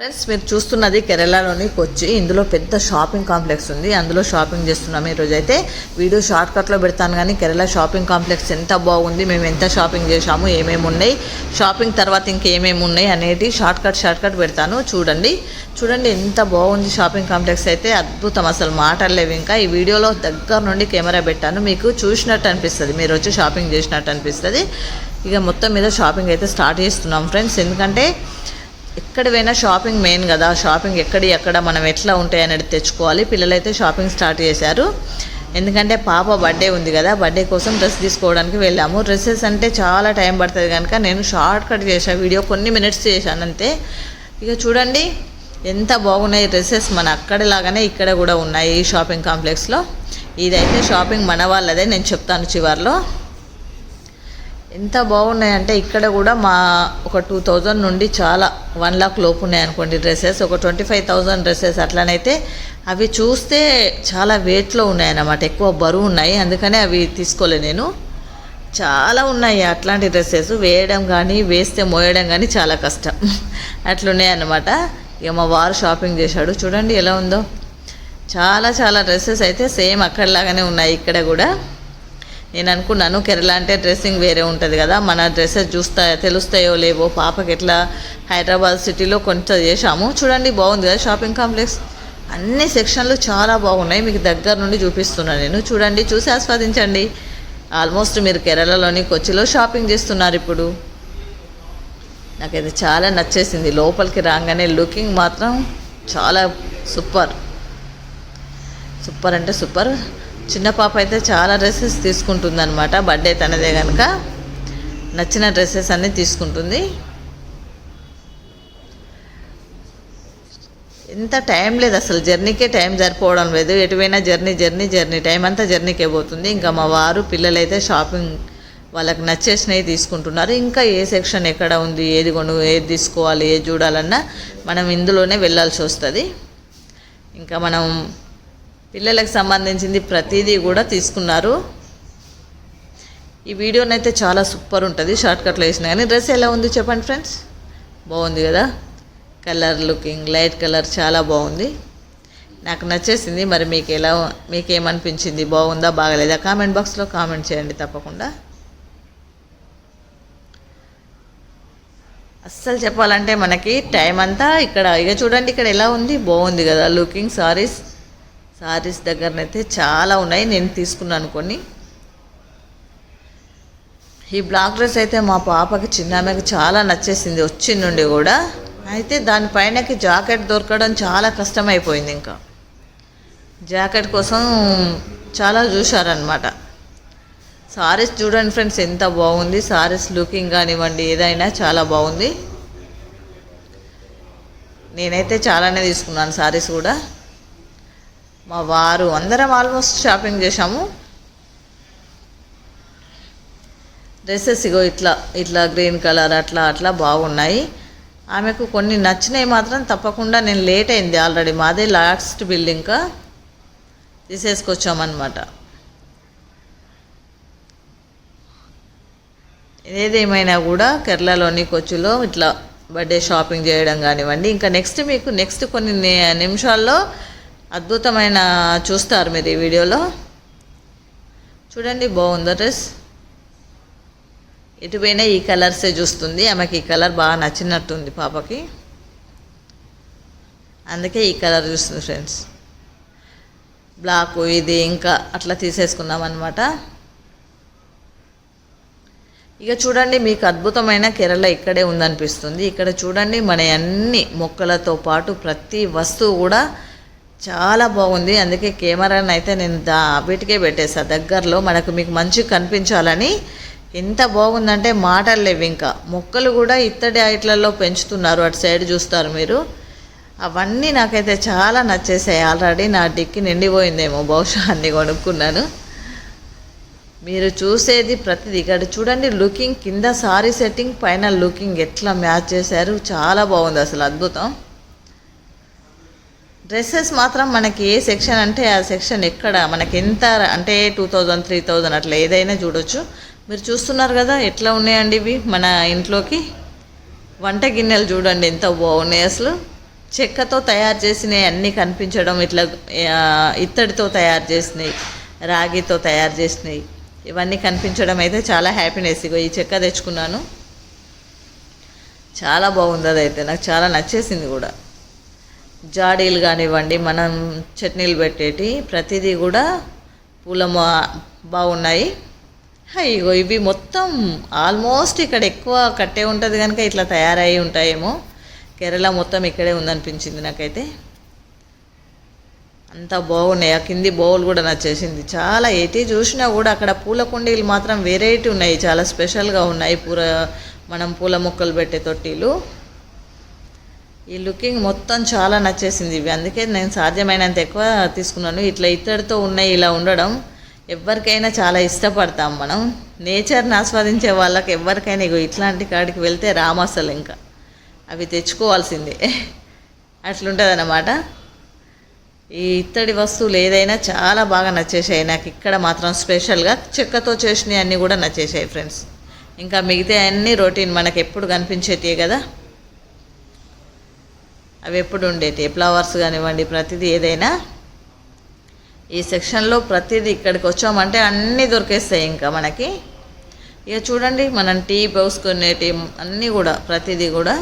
Friends మీరు చూస్తున్నది కేరళలోని కొచ్చి. ఇందులో పెద్ద షాపింగ్ కాంప్లెక్స్ ఉంది. అందులో షాపింగ్ చేస్తున్నాం ఈరోజు అయితే. వీడియో షార్ట్ కట్లో పెడతాను కానీ కేరళ షాపింగ్ కాంప్లెక్స్ ఎంత బాగుంది మేము ఎంత షాపింగ్ చేశాము ఏమేమి ఉన్నాయి షాపింగ్ తర్వాత ఇంకేమేమి ఉన్నాయి అనేది షార్ట్ కట్ షార్ట్ కట్ పెడతాను. చూడండి. చూడండి ఎంత బాగుంది షాపింగ్ కాంప్లెక్స్ అయితే. అద్భుతం అసలు మాటలేవు ఇంకా. ఈ వీడియోలో దగ్గర నుండి కెమెరా పెట్టాను. మీకు చూసినట్టు అనిపిస్తుంది. మీరు వచ్చి షాపింగ్ చేసినట్టు అనిపిస్తుంది. ఇక మొత్తం మీద షాపింగ్ అయితే స్టార్ట్ చేస్తున్నాం ఫ్రెండ్స్. ఎందుకంటే ఎక్కడ పోయినా షాపింగ్ మెయిన్ కదా. షాపింగ్ ఎక్కడి ఎక్కడ మనం ఎట్లా ఉంటాయి అనేది తెచ్చుకోవాలి. పిల్లలైతే షాపింగ్ స్టార్ట్ చేశారు. ఎందుకంటే పాప బర్త్డే ఉంది కదా. బర్త్డే కోసం డ్రెస్ తీసుకోవడానికి వెళ్ళాము. డ్రెస్సెస్ అంటే చాలా టైం పడుతుంది కనుక నేను షార్ట్ కట్ చేశాను వీడియో. కొన్ని మినిట్స్ చేశాను అంతే. ఇక చూడండి ఎంత బాగున్నాయి డ్రెస్సెస్ మన అక్కడలాగానే ఇక్కడ కూడా ఉన్నాయి ఈ షాపింగ్ కాంప్లెక్స్లో. ఇదైతే షాపింగ్ మన వాళ్ళదే నేను చెప్తాను చివర్లో. ఎంత బాగున్నాయంటే ఇక్కడ కూడా మా ఒక టూ థౌజండ్ నుండి చాలా వన్ లాక్ లోపు ఉన్నాయి అనుకోండి డ్రెస్సెస్. ఒక ట్వంటీ ఫైవ్ థౌజండ్ డ్రెస్సెస్ అట్లనైతే అవి చూస్తే చాలా వెయిట్లో ఉన్నాయన్నమాట. ఎక్కువ బరువు ఉన్నాయి. అందుకనే అవి తీసుకోలే నేను. చాలా ఉన్నాయి అట్లాంటి డ్రెస్సెస్. వేయడం కానీ వేస్తే మోయడం కానీ చాలా కష్టం. అట్లున్నాయి అన్నమాట ఇక మా వారు షాపింగ్ చేశాడు. చూడండి ఎలా ఉందో. చాలా చాలా డ్రెస్సెస్ అయితే సేమ్ అక్కడలాగానే ఉన్నాయి. ఇక్కడ కూడా నేను అనుకున్నాను కేరళ అంటే డ్రెస్సింగ్ వేరే ఉంటుంది కదా మన డ్రెస్సెస్ చూస్తా తెలుస్తాయో లేవో పాపకి ఎట్లా హైదరాబాద్ సిటీలో కొంచెం చేశాము. చూడండి బాగుంది కదా షాపింగ్ కాంప్లెక్స్? అన్ని సెక్షన్లు చాలా బాగున్నాయి మీకు దగ్గర నుండి చూపిస్తున్నాను నేను. చూడండి చూసి ఆస్వాదించండి. ఆల్మోస్ట్ మీరు కేరళలోని కొచ్చిలో షాపింగ్ చేస్తున్నారు ఇప్పుడు. నాకైతే చాలా నచ్చేసింది. లోపలికి రాగానే లుకింగ్ మాత్రం చాలా సూపర్. సూపర్ అంటే సూపర్. చిన్న పాప అయితే చాలా డ్రెస్సెస్ తీసుకుంటుంది అనమాట బర్త్డే తనదే కనుక నచ్చిన డ్రెస్సెస్ అన్నీ తీసుకుంటుంది. ఎంత టైం లేదు అసలు. జర్నీకే టైం సరిపోవడం లేదు. ఎటువైనా జర్నీ జర్నీ జర్నీ. టైం అంతా జర్నీకే పోతుంది. ఇంకా మా వారు పిల్లలైతే షాపింగ్ వాళ్ళకి నచ్చేసినవి తీసుకుంటున్నారు. ఇంకా ఏ సెక్షన్ ఎక్కడ ఉంది ఏది కొను ఏది తీసుకోవాలి ఏది చూడాలన్నా మనం ఇందులోనే వెళ్ళాల్సి వస్తుంది. ఇంకా మనం పిల్లలకు సంబంధించింది ప్రతిదీ కూడా తీసుకున్నారు. ఈ వీడియోనైతే చాలా సూపర్ ఉంటుంది షార్ట్కట్లో వేసిన కానీ. డ్రెస్ ఎలా ఉంది చెప్పండి ఫ్రెండ్స్? బాగుంది కదా? కలర్ లుకింగ్ లైట్ కలర్ చాలా బాగుంది. నాకు నచ్చేసింది మరి మీకు ఎలా మీకు ఏమనిపించింది బాగుందా బాగలేదా? కామెంట్ బాక్స్లో కామెంట్ చేయండి తప్పకుండా. అస్సలు చెప్పాలంటే మనకి టైం అంతా ఇక్కడ ఇక చూడండి ఇక్కడ ఎలా ఉంది? బాగుంది కదా లుకింగ్ సారీస్. సారీస్ దగ్గరనైతే చాలా ఉన్నాయి నేను తీసుకున్నాను కొన్ని. ఈ బ్లాక్ డ్రెస్ అయితే మా పాపకి చిన్న ఆమెకి చాలా నచ్చేసింది వచ్చి నుండి కూడా. అయితే దానిపైనకి జాకెట్ దొరకడం చాలా కష్టమైపోయింది ఇంకా. జాకెట్ కోసం చాలా చూశారనమాట సారీస్ చూడండి ఫ్రెండ్స్ ఎంత బాగుంది. సారీస్ లుకింగ్ కానివ్వండి ఏదైనా చాలా బాగుంది. నేనైతే చాలానే తీసుకున్నాను సారీస్ కూడా. మా వారు అందరం ఆల్మోస్ట్ షాపింగ్ చేశాము. డ్రెస్సెస్ ఇగో ఇట్లా ఇట్లా గ్రీన్ కలర్ అట్లా అట్లా బాగున్నాయి. ఆమెకు కొన్ని నచ్చినవి మాత్రం తప్పకుండా నేను లేట్ అయింది ఆల్రెడీ. మాదే లాస్ట్ బిల్డింగ్. తీసేసుకొచ్చామన్నమాట. ఏదేమైనా కూడా కేరళలోని కొచ్చిలో ఇట్లా బర్త్డే షాపింగ్ చేయడం కానివ్వండి. ఇంకా నెక్స్ట్ మీకు నెక్స్ట్ కొన్ని నిమిషాల్లో అద్భుతమైన చూస్తారు మీరు ఈ వీడియోలో. చూడండి బాగుందా డ్రెస్? ఎటుపోయినా ఈ కలర్సే చూస్తుంది. ఆమెకి ఈ కలర్ బాగా నచ్చినట్టుంది పాపకి. అందుకే ఈ కలర్ చూస్తుంది ఫ్రెండ్స్. బ్లాక్ ఇది ఇంకా అట్లా తీసేసుకున్నాం అనమాట ఇక చూడండి మీకు అద్భుతమైన కేరళ ఇక్కడే ఉందనిపిస్తుంది. ఇక్కడ చూడండి మన అన్ని మొక్కలతో పాటు ప్రతి వస్తువు కూడా చాలా బాగుంది. అందుకే కెమెరాని అయితే నేను దా వీటికే పెట్టేసా. దగ్గరలో మనకు మీకు మంచిగా కనిపించాలని. ఎంత బాగుందంటే మాటలు లేవు ఇంకా. మొక్కలు కూడా ఇత్తడి ఐట్లలో పెంచుతున్నారు. అటు సైడ్ చూస్తారు మీరు. అవన్నీ నాకైతే చాలా నచ్చేసాయి. ఆల్రెడీ నా డిక్కి నిండిపోయిందేమో. బహుశా అన్ని కొనుక్కున్నాను. మీరు చూసేది ప్రతిదీ. ఇక్కడ చూడండి లుకింగ్ కింద సారీ సెట్టింగ్ పైన లుకింగ్ ఎట్లా మ్యాచ్ చేశారు. చాలా బాగుంది అసలు అద్భుతం. డ్రెస్సెస్ మాత్రం మనకి ఏ సెక్షన్ అంటే ఆ సెక్షన్ ఎక్కడ మనకి ఎంత అంటే టూ థౌజండ్ త్రీ థౌజండ్ అట్లా ఏదైనా చూడొచ్చు. మీరు చూస్తున్నారు కదా ఎట్లా ఉన్నాయండి ఇవి? మన ఇంట్లోకి వంట గిన్నెలు చూడండి ఎంత బాగున్నాయి అసలు. చెక్కతో తయారు చేసినవి అన్నీ కనిపించడం ఇట్లా ఇత్తడితో తయారు చేసినవి రాగితో తయారు చేసినవి ఇవన్నీ కనిపించడం అయితే చాలా హ్యాపీనెస్. ఇగో ఈ చెక్క తెచ్చుకున్నాను. చాలా బాగుంది అదైతే నాకు చాలా నచ్చేసింది కూడా. జాడీలు కానివ్వండి మనం చట్నీలు పెట్టేటి ప్రతిదీ కూడా పూల మా- బాగున్నాయి ఇగో ఇవి మొత్తం ఆల్మోస్ట్ ఇక్కడ ఎక్కువ కట్టే ఉంటుంది కనుక ఇట్లా తయారై ఉంటాయేమో. కేరళ మొత్తం ఇక్కడే ఉందనిపించింది నాకైతే. అంతా బాగున్నాయి. ఆ కింది బౌల్ కూడా నచ్చేసింది. చాలా ఎటు చూసినా కూడా అక్కడ పూల కుండీలు మాత్రం వెరైటీ ఉన్నాయి. చాలా స్పెషల్గా ఉన్నాయి. పూల మనం పూల మొక్కలు పెట్టే తొట్టిలు. ఈ లుకింగ్ మొత్తం చాలా నచ్చేసింది ఇవి. అందుకే నేను సాధ్యమైనంత ఎక్కువ తీసుకున్నాను. ఇట్లా ఇత్తడితో ఉన్నాయి ఇలా ఉండడం ఎవరికైనా చాలా ఇష్టపడతాం మనం. నేచర్ని ఆస్వాదించే వాళ్ళకి ఎవరికైనా ఇగో ఇట్లాంటి కాడికి వెళ్తే రామసలు ఇంకా. అవి తెచ్చుకోవాల్సిందే. అట్లుంటుంది అన్నమాట ఈ ఇత్తడి వస్తువులు ఏదైనా చాలా బాగా నచ్చేసాయి నాకు ఇక్కడ మాత్రం స్పెషల్గా చెక్కతో చేసినవి అన్నీ కూడా నచ్చేసాయి ఫ్రెండ్స్. ఇంకా మిగతా అన్నీ రొటీన్ మనకు ఎప్పుడు కనిపించేటివే కదా. అవి ఎప్పుడు ఉండేటి? ఫ్లవర్స్ కానివ్వండి ప్రతిదీ ఏదైనా. ఈ సెక్షన్లో ప్రతిదీ ఇక్కడికి వచ్చామంటే అన్నీ దొరికేస్తాయి ఇంకా మనకి. ఇక చూడండి మనం టీ పోసుకునేటి అన్నీ కూడా ప్రతిదీ కూడా.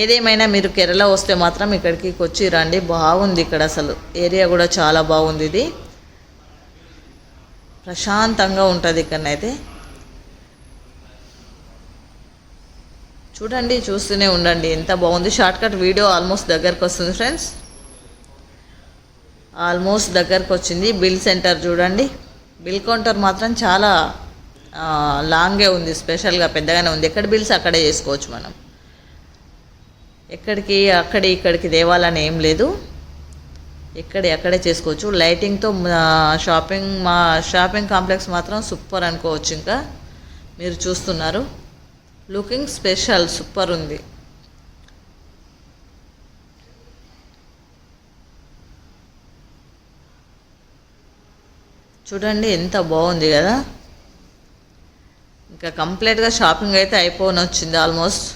ఏదేమైనా మీరు కేరళ వస్తే మాత్రం ఇక్కడికి వచ్చి రండి. బాగుంది ఇక్కడ అసలు. ఏరియా కూడా చాలా బాగుంది ఇది. ప్రశాంతంగా ఉంటుంది ఇక్కడనైతే. చూడండి చూస్తూనే ఉండండి. ఎంత బాగుంది. షార్ట్కట్ వీడియో ఆల్మోస్ట్ దగ్గరకు వస్తుంది ఫ్రెండ్స్. ఆల్మోస్ట్ దగ్గరకు వచ్చింది. బిల్ సెంటర్ చూడండి. బిల్ కౌంటర్ మాత్రం చాలా లాంగే ఉంది. స్పెషల్గా పెద్దగానే ఉంది. ఎక్కడ బిల్స్ అక్కడే చేసుకోవచ్చు మనం. ఎక్కడికి అక్కడి ఇక్కడికి దేవాలని ఏం లేదు. ఎక్కడి అక్కడే చేసుకోవచ్చు. లైటింగ్తో మా షాపింగ్ మా షాపింగ్ కాంప్లెక్స్ మాత్రం సూపర్ అనుకోవచ్చు ఇంకా. మీరు చూస్తున్నారు. లుకింగ్ స్పెషల్ సూపర్ ఉంది. చూడండి ఎంత బాగుంది కదా? ఇంకా కంప్లీట్గా షాపింగ్ అయితే అయిపోని వచ్చింది ఆల్మోస్ట్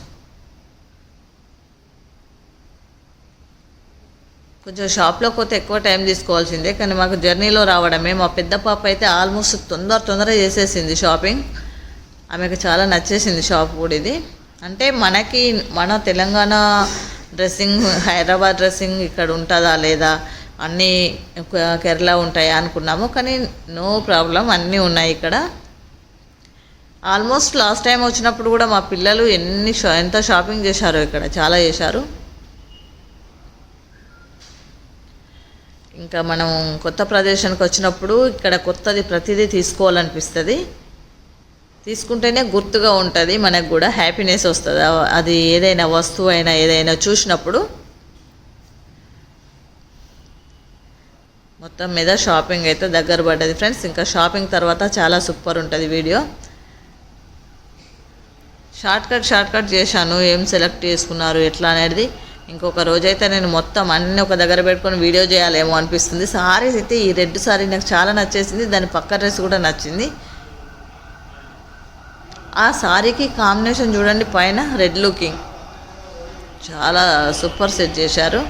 కొంచెం షాప్లో పోతే ఎక్కువ టైం తీసుకోవాల్సిందే కానీ మాకు జర్నీలో రావడమే. మా పెద్ద పాప అయితే ఆల్మోస్ట్ తొందర తొందర చేసేసింది షాపింగ్ ఆమెకు చాలా నచ్చేసింది షాప్ కూడా ఇది. అంటే మనకి మన తెలంగాణ డ్రెస్సింగ్ హైదరాబాద్ డ్రెస్సింగ్ ఇక్కడ ఉంటుందా లేదా అన్నీ కేరళ ఉంటాయా అనుకున్నాము. కానీ నో ప్రాబ్లం అన్నీ ఉన్నాయి ఇక్కడ. ఆల్మోస్ట్ లాస్ట్ టైం వచ్చినప్పుడు కూడా మా పిల్లలు ఎన్ని షా ఎంత షాపింగ్ చేశారో ఇక్కడ చాలా చేశారు. ఇంకా మనం కొత్త ప్రదేశానికి వచ్చినప్పుడు ఇక్కడ కొత్తది ప్రతిదీ తీసుకోవాలనిపిస్తుంది. తీసుకుంటేనే గుర్తుగా ఉంటుంది మనకు కూడా హ్యాపీనెస్ వస్తుంది. అది ఏదైనా వస్తువు అయినా ఏదైనా చూసినప్పుడు మొత్తం మీద షాపింగ్ అయితే దగ్గర పడ్డది. ఫ్రెండ్స్ ఇంకా షాపింగ్ తర్వాత చాలా సూపర్ ఉంటుంది వీడియో షార్ట్కట్ షార్ట్కట్ చేశాను. ఏం సెలెక్ట్ చేసుకున్నారు ఎట్లా అనేది. ఇంకొక రోజైతే నేను మొత్తం అన్ని ఒక దగ్గర పెట్టుకొని వీడియో చేయాలేమో అనిపిస్తుంది. సారీస్ అయితే ఈ రెడ్ సారీ నాకు చాలా నచ్చేసింది. దాని పక్క డ్రెస్ కూడా నచ్చింది. ఆ సారీకి కాంబినేషన్ చూడండి పైన రెడ్ లుకింగ్ చాలా సూపర్ సెట్ చేశారు.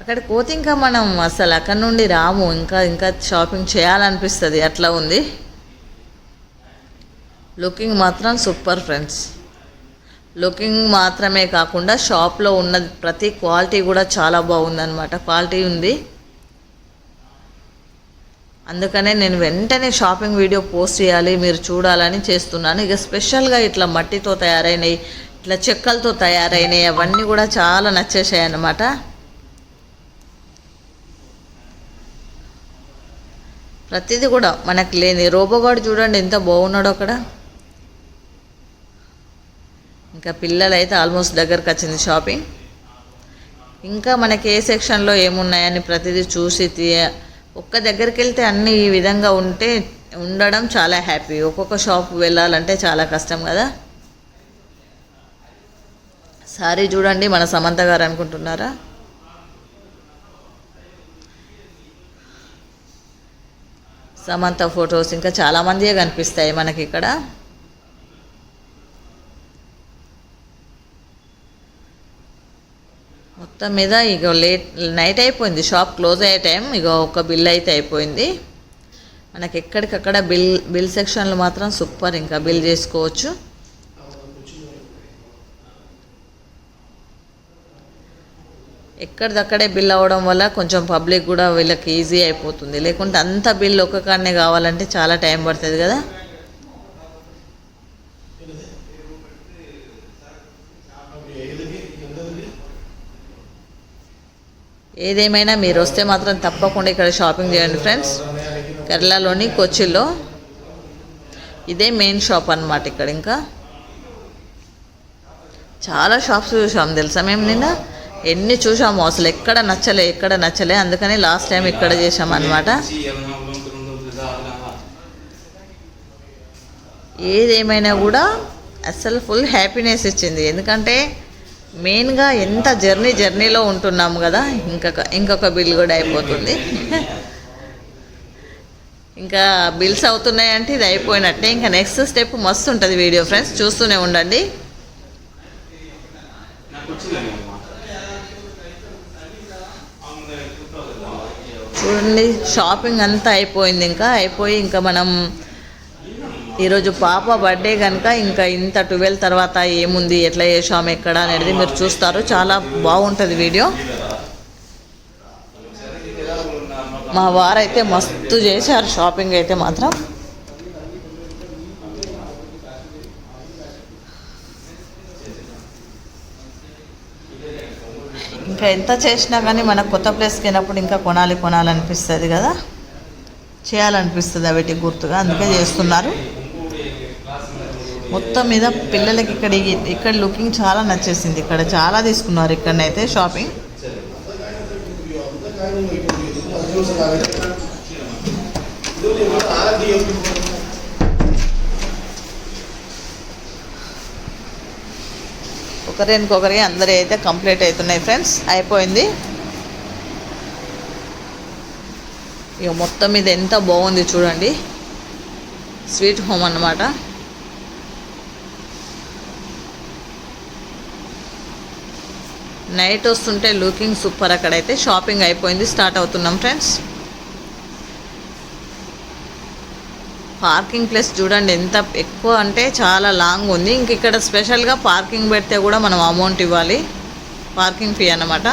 అక్కడ పోతే ఇంకా మనం అసలు అక్కడ నుండి రాము ఇంకా ఇంకా షాపింగ్ చేయాలనిపిస్తుంది అట్లా ఉంది. లుకింగ్ మాత్రం సూపర్ ఫ్రెండ్స్ లుకింగ్ మాత్రమే కాకుండా షాప్లో ఉన్న ప్రతి క్వాలిటీ కూడా చాలా బాగుందన్నమాట. క్వాలిటీ ఉంది. అందుకనే నేను వెంటనే షాపింగ్ వీడియో పోస్ట్ చేయాలి మీరు చూడాలని చేస్తున్నాను. ఇక స్పెషల్గా ఇట్లా మట్టితో తయారైనవి ఇట్లా చెక్కలతో తయారైనవి అవన్నీ కూడా చాలా నచ్చేసాయి అన్నమాట. ప్రతిదీ కూడా మనకు లేని రోబోగాడు చూడండి ఎంత బాగున్నాడు అక్కడ. ఇంకా పిల్లలైతే ఆల్మోస్ట్ దగ్గరకు వచ్చింది షాపింగ్. ఇంకా మనకి ఏ సెక్షన్లో ఏమున్నాయని ప్రతిదీ చూసి తీయ ఒక్క దగ్గరికి వెళ్తే అన్ని ఈ విధంగా ఉంటే ఉండడం చాలా హ్యాపీ. ఒక్కొక్క షాప్ వెళ్ళాలంటే చాలా కష్టం కదా. సారీ చూడండి మన సమంత గారు అనుకుంటున్నారా? సమంత ఫొటోస్ ఇంకా చాలామందియే కనిపిస్తాయి మనకి ఇక్కడ. మొత్తం మీద ఇక లేట్ నైట్ అయిపోయింది. షాప్ క్లోజ్ అయ్యే టైం ఇక ఒక బిల్ అయితే అయిపోయింది. మనకి ఎక్కడికక్కడ బిల్ బిల్ సెక్షన్లు మాత్రం సూపర్ ఇంకా బిల్ చేసుకోవచ్చు. ఎక్కడిదక్కడే బిల్ అవ్వడం వల్ల కొంచెం పబ్లిక్ కూడా వీళ్ళకి ఈజీ అయిపోతుంది. లేకుంటే అంత బిల్ ఒక్కకాడనే కావాలంటే చాలా టైం పడుతుంది కదా. ఏదేమైనా మీరు వస్తే మాత్రం తప్పకుండా ఇక్కడ షాపింగ్ చేయండి ఫ్రెండ్స్. కేరళలోని కొచ్చిలో ఇదే మెయిన్ షాప్ అన్నమాట ఇక్కడ ఇంకా. చాలా షాప్స్ చూసాం తెలుసా మేము నిన్న? ఎన్ని చూసాము అసలు ఎక్కడ నచ్చలే ఎక్కడ నచ్చలే అందుకని లాస్ట్ టైం ఇక్కడ చేసాం అనమాట ఏదేమైనా కూడా అసలు ఫుల్ హ్యాపీనెస్ ఇచ్చింది. ఎందుకంటే మెయిన్గా ఎంత జర్నీ జర్నీలో ఉంటున్నాము కదా ఇంకొక ఇంకొక బిల్ కూడా అయిపోతుంది. ఇంకా బిల్స్ అవుతున్నాయంటే ఇది అయిపోయినట్టే. ఇంకా నెక్స్ట్ స్టెప్ మస్తు ఉంటుంది వీడియో ఫ్రెండ్స్. చూస్తూనే ఉండండి. చూడండి షాపింగ్ అంతా అయిపోయింది ఇంకా. అయిపోయి ఇంకా మనం ఈరోజు పాప బర్త్డే కనుక ఇంకా ఇంత ట్వెల్వ్ తర్వాత ఏముంది ఎట్లా చేసాము ఎక్కడ అనేది మీరు చూస్తారు. చాలా బాగుంటుంది వీడియో మా వారైతే మస్తు చేశారు షాపింగ్ అయితే మాత్రం. ఇంకా ఎంత చేసినా కానీ మన కొత్త ప్లేస్కి వెళ్ళినప్పుడు ఇంకా కొనాలి కొనాలనిపిస్తుంది కదా. చేయాలనిపిస్తుంది వీటి గుర్తుగా అందుకే చేస్తున్నారు. మొత్తం మీద పిల్లలకి ఇక్కడ ఇక్కడ లుకింగ్ చాలా నచ్చేసింది. ఇక్కడ చాలా తీసుకున్నారు ఇక్కడనైతే షాపింగ్. ఒకరికొకరి అందరి అయితే కంప్లీట్ అవుతున్నాయి ఫ్రెండ్స్. అయిపోయింది. ఇక మొత్తం ఇది ఎంత బాగుంది చూడండి. స్వీట్ హోమ్ అన్నమాట. నైట్ వస్తుంటే లుకింగ్ సూపర్ అక్కడైతే. షాపింగ్ అయిపోయింది స్టార్ట్ అవుతున్నాం ఫ్రెండ్స్ పార్కింగ్ ప్లేస్ చూడండి ఎంత ఎక్కువ అంటే చాలా లాంగ్ ఉంది. ఇంక ఇక్కడ స్పెషల్గా పార్కింగ్ పెడితే కూడా మనం అమౌంట్ ఇవ్వాలి. పార్కింగ్ ఫీ అన్నమాట.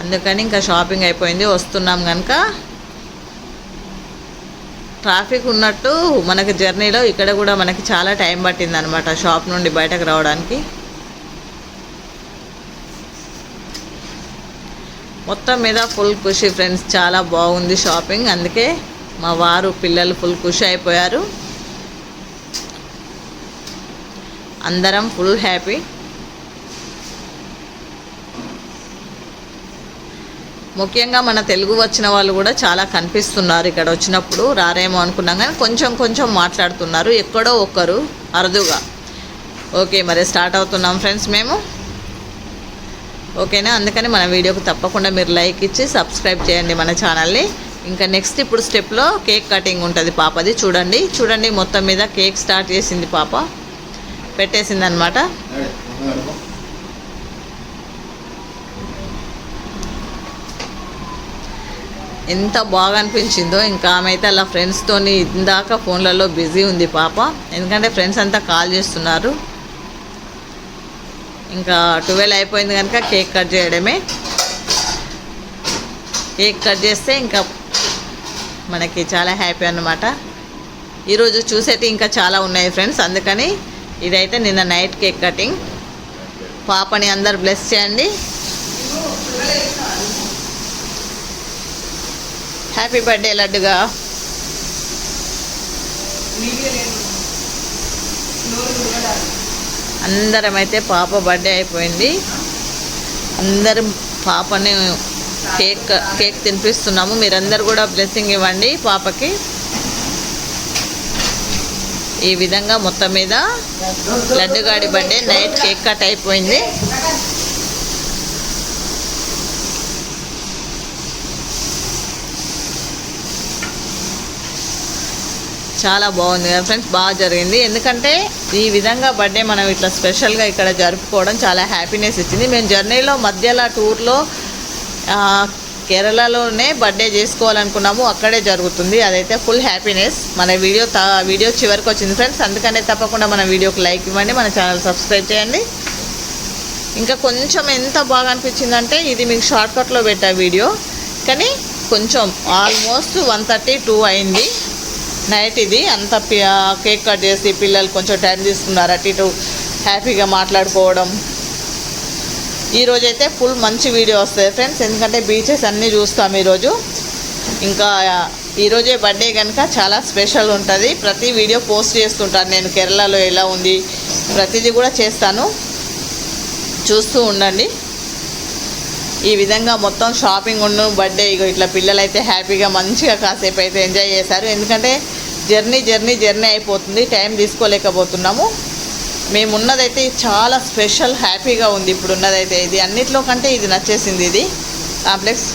అందుకని ఇంకా షాపింగ్ అయిపోయింది వస్తున్నాం కనుక ట్రాఫిక్ ఉన్నట్టు మనకి జర్నీలో ఇక్కడ కూడా మనకి చాలా టైం పట్టింది అనమాట షాప్ నుండి బయటకు రావడానికి. మొత్తం మీద ఫుల్ ఖుషి ఫ్రెండ్స్ చాలా బాగుంది షాపింగ్. అందుకే మా వారు పిల్లలు ఫుల్ ఖుషి అయిపోయారు. అందరం ఫుల్ హ్యాపీ. ముఖ్యంగా మన తెలుగు వచ్చిన వాళ్ళు కూడా చాలా కనిపిస్తున్నారు ఇక్కడ వచ్చినప్పుడు. రారేమో అనుకున్నాం కానీ కొంచెం కొంచెం మాట్లాడుతున్నారు. ఎక్కడో ఒక్కరు అరుదుగా. ఓకే మరి స్టార్ట్ అవుతున్నాం ఫ్రెండ్స్ మేము. ఓకేనా? అందుకని మన వీడియోకి తప్పకుండా మీరు లైక్ ఇచ్చి సబ్స్క్రైబ్ చేయండి మన ఛానల్ని. ఇంకా నెక్స్ట్ ఇప్పుడు స్టెప్లో కేక్ కటింగ్ ఉంటుంది పాపది. చూడండి చూడండి మొత్తం మీద కేక్ స్టార్ట్ చేసింది పాప. పెట్టేసింది అనమాట ఎంత బాగా అనిపించిందో ఇంకా ఆమె అయితే అలా ఫ్రెండ్స్తోని ఇందాక ఫోన్లలో బిజీ ఉంది పాప. ఎందుకంటే ఫ్రెండ్స్ అంతా కాల్ చేస్తున్నారు. ఇంకా ట్వెల్వ్ అయిపోయింది కనుక కేక్ కట్ చేయడమే. కేక్ కట్ చేస్తే ఇంకా మనకి చాలా హ్యాపీ అన్నమాట. ఈరోజు చూసేటి ఇంకా చాలా ఉన్నాయి ఫ్రెండ్స్ అందుకని ఇదైతే నిన్న నైట్ కేక్ కటింగ్ పాపని అందరు బ్లెస్ చేయండి. హ్యాపీ బర్త్డే లడ్డుగా. అందరం అయితే పాప బర్త్డే అయిపోయింది. అందరం పాపని కేక్ కేక్ తినిపిస్తున్నాము. మీరందరూ కూడా బ్లెస్సింగ్ ఇవ్వండి పాపకి. ఈ విధంగా మొత్తం మీద లడ్డుగాడి బర్త్డే నైట్ కేక్ కట్ అయిపోయింది. చాలా బాగుంది కదా ఫ్రెండ్స్? బాగా జరిగింది. ఎందుకంటే ఈ విధంగా బర్త్డే మనం ఇట్లా స్పెషల్గా ఇక్కడ జరుపుకోవడం చాలా హ్యాపీనెస్ ఇచ్చింది. మేము జర్నీలో మధ్యలో టూర్లో కేరళలోనే బర్త్డే చేసుకోవాలనుకున్నాము. అక్కడే జరుగుతుంది. అదైతే ఫుల్ హ్యాపీనెస్ మన వీడియో వీడియో చివరికి వచ్చింది ఫ్రెండ్స్. అందుకనే తప్పకుండా మన వీడియోకి లైక్ ఇవ్వండి. మన ఛానల్ సబ్స్క్రైబ్ చేయండి. ఇంకా కొంచెం ఎంత బాగా అనిపించిందంటే ఇది మీకు షార్ట్కట్లో పెట్టా వీడియో. కానీ కొంచెం ఆల్మోస్ట్ వన్ థర్టీ టూ అయింది. నైట్ ఇది అంత కేక్ కట్ చేసి పిల్లలు కొంచెం టైం తీసుకున్నారు అటు ఇటు హ్యాపీగా మాట్లాడుకోవడం. ఈరోజైతే ఫుల్ మంచి వీడియో వస్తుంది ఫ్రెండ్స్ ఎందుకంటే బీచెస్ అన్నీ చూస్తాం ఈరోజు. ఇంకా ఈరోజే బర్త్డే కనుక చాలా స్పెషల్ ఉంటుంది. ప్రతి వీడియో పోస్ట్ చేస్తుంటాను నేను కేరళలో ఎలా ఉంది ప్రతిదీ కూడా చేస్తాను. చూస్తూ ఉండండి. ఈ విధంగా మొత్తం షాపింగ్ ఉండు బర్త్డే ఇగో ఇట్లా పిల్లలు అయితే హ్యాపీగా మంచిగా కాసేపు అయితే ఎంజాయ్ చేశారు. ఎందుకంటే జర్నీ జర్నీ జర్నీ అయిపోతుంది. టైం తీసుకోలేకపోతున్నాము. మేము ఉన్నదైతే చాలా స్పెషల్ హ్యాపీగా ఉంది ఇప్పుడు ఉన్నదైతే ఇది అన్నిట్లో కంటే ఇది నచ్చేసింది ఇది. కాంప్లెక్స్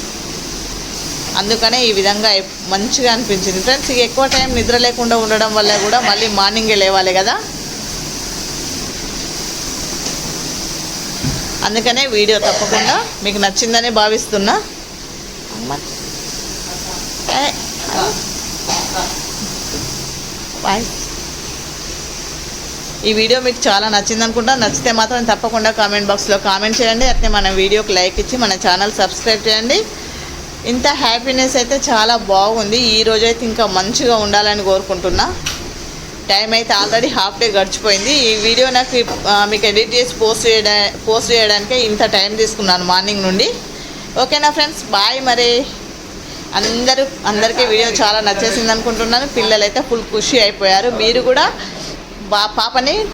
అందుకనే ఈ విధంగా మంచిగా అనిపించింది. ఫ్రెండ్స్ ఇక ఎక్కువ టైం నిద్ర లేకుండా ఉండడం వల్ల కూడా మళ్ళీ మార్నింగే లేవాలి కదా. అందుకనే వీడియో తప్పకుండా మీకు నచ్చిందని భావిస్తున్నా. అమ్మ. బాయ్ ఈ వీడియో మీకు చాలా నచ్చింది అనుకుంటా. నచ్చితే మాత్రం తప్పకుండా కామెంట్ బాక్స్లో కామెంట్ చేయండి. అట్నే మన వీడియోకి లైక్ ఇచ్చి మన ఛానల్ సబ్స్క్రైబ్ చేయండి. ఇంత హ్యాపీనెస్ అయితే చాలా బాగుంది. ఈ రోజైతే అయితే ఇంకా మంచిగా ఉండాలని కోరుకుంటున్నా. టైం అయితే ఆల్రెడీ హాఫ్ డే గడిచిపోయింది. ఈ వీడియో నాకు మీకు ఎడిట్ చేసి పోస్ట్ చేయడా పోస్ట్ చేయడానికే ఇంత టైం తీసుకున్నాను మార్నింగ్ నుండి. ఓకేనా ఫ్రెండ్స్ బాయ్ మరి. అందరూ అందరికీ వీడియో చాలా నచ్చేసింది అనుకుంటున్నాను. పిల్లలైతే ఫుల్ ఖుషి అయిపోయారు. మీరు కూడా బా పాపని